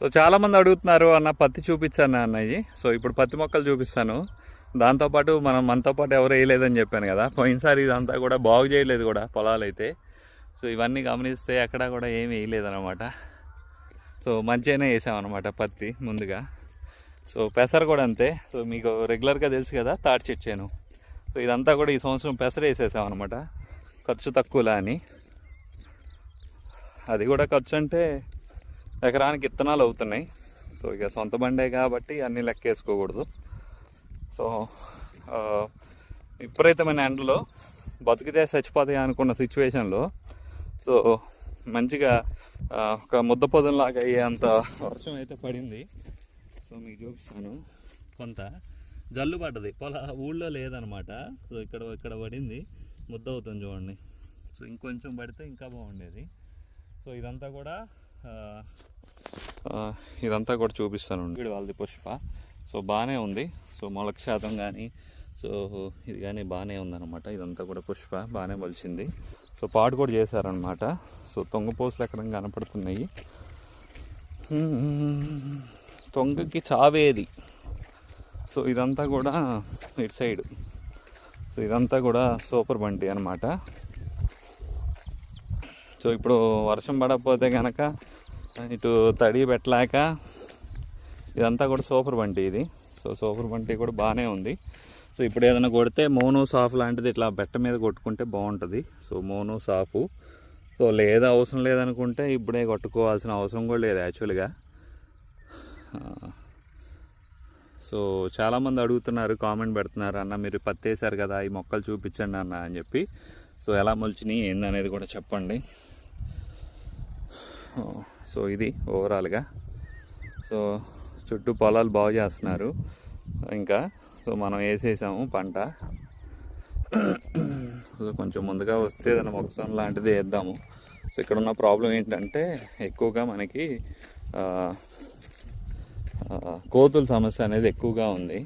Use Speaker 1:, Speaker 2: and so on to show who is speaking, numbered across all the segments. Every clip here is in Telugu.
Speaker 1: సో చాలామంది అడుగుతున్నారు అన్న పత్తి చూపించాను అన్నయ్యి. సో ఇప్పుడు పత్తి మొక్కలు చూపిస్తాను. దాంతోపాటు మనం మనతో పాటు ఎవరు వేయలేదని చెప్పాను కదా. పోయినసారి ఇదంతా కూడా బాగు చేయలేదు కూడా పొలాలు అయితే సో ఇవన్నీ గమనిస్తే ఎక్కడ కూడా ఏమి వేయలేదన్నమాట. సో మంచిగానే వేసామన్నమాట పత్తి ముందుగా. సో పెసర కూడా అంతే. సో మీకు రెగ్యులర్గా తెలుసు కదా తాటి చెట్టు సో ఇదంతా కూడా ఈ సంవత్సరం పెసర వేసేసామన్నమాట. ఖర్చు తక్కువలా అని. అది కూడా ఖర్చు అంటే ఎకరానికి ఇత్తనాలు అవుతున్నాయి. సో ఇక సొంత బండే కాబట్టి అన్నీ లెక్కేసుకోకూడదు. సో విపరీతమైన ఎండలో బతికితే చచ్చిపోతాయి అనుకున్న సిచ్యువేషన్లో సో మంచిగా ఒక ముద్ద పొదంలాగా అయ్యేంత వర్షం అయితే పడింది. సో మీకు చూపిస్తాను కొంత జల్లు పడ్డది. పొలా ఊళ్ళో లేదనమాట. సో ఇక్కడ ఇక్కడ పడింది. ముద్ద అవుతుంది చూడండి. సో ఇంకొంచెం పడితే ఇంకా బాగుండేది. సో ఇదంతా కూడా ఇదంతా కూడా చూపిస్తాను. వీడు వాళ్ళది పుష్ప. సో బాగానే ఉంది. సో మొలక శాతం కానీ సో ఇది కానీ బాగానే ఉందన్నమాట. ఇదంతా కూడా పుష్ప. బాగానే మొలిచింది. సో పాడు కూడా చేశారనమాట సో తొంగపోసులు ఎక్కడ కనపడుతున్నాయి. తొంగకి చావేది. సో ఇదంతా కూడా ఇటు సైడ్. సో ఇదంతా కూడా సూపర్ బండి అనమాట సో ఇప్పుడు వర్షం పడకపోతే కనుక ఇటు తడి పెట్టలేక ఇదంతా కూడా సూపర్ బంటి ఇది. సో సూపర్ బంటి కూడా బాగానే ఉంది. సో ఇప్పుడు ఏదైనా కొడితే మోనో సాఫ్ లాంటిది ఇట్లా బెట్ట మీద కొట్టుకుంటే బాగుంటుంది. సో మోనో సాఫ్. సో లేదా అవసరం లేదనుకుంటే ఇప్పుడే కొట్టుకోవాల్సిన అవసరం కూడా లేదు యాక్చువల్గా. సో చాలామంది అడుగుతున్నారు కామెంట్ పెడుతున్నారు అన్న మీరు పత్తి వేశారు కదా ఈ మొక్కలు చూపించండి అన్న అని చెప్పి. సో ఎలా మొలిచినాయి ఏందనేది కూడా చెప్పండి. సో ఇది ఓవరాల్గా. సో చుట్టూ పొలాలు బాగు చేస్తున్నారు. ఇంకా సో మనం వేసేసాము పంట. సో కొంచెం ముందుగా వస్తే ఏదైనా మొక్కసం లాంటిది వేద్దాము. సో ఇక్కడ ఉన్న ప్రాబ్లం ఏంటంటే ఎక్కువగా మనకి కోతుల సమస్య అనేది ఎక్కువగా ఉంది.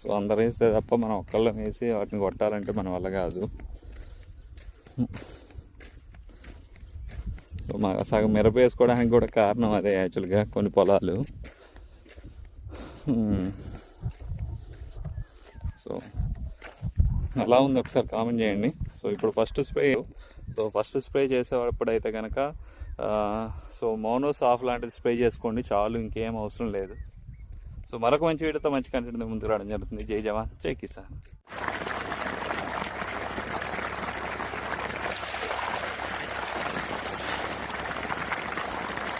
Speaker 1: సో అందరు వేస్తే తప్ప మనం ఒక్కళ్ళం వేసి వాటిని కొట్టాలంటే మన వల్ల కాదు. సో మా సగం మిరప వేసుకోవడానికి కూడా కారణం అదే యాక్చువల్గా కొన్ని పొలాలు. సో ఎలా ఉంది ఒకసారి కామెంట్ చేయండి. సో ఇప్పుడు first spray so first spray చేసేటప్పుడైతే కనుక సో మోనో సాఫ్ లాంటిది స్ప్రే చేసుకోండి చాలు ఇంకేం అవసరం లేదు. సో మరొక మంచి వీడియోతో మంచి కంటెంట్ ముందుకు రావడం జరుగుతుంది. జై జవాన్. జై కిసాన్.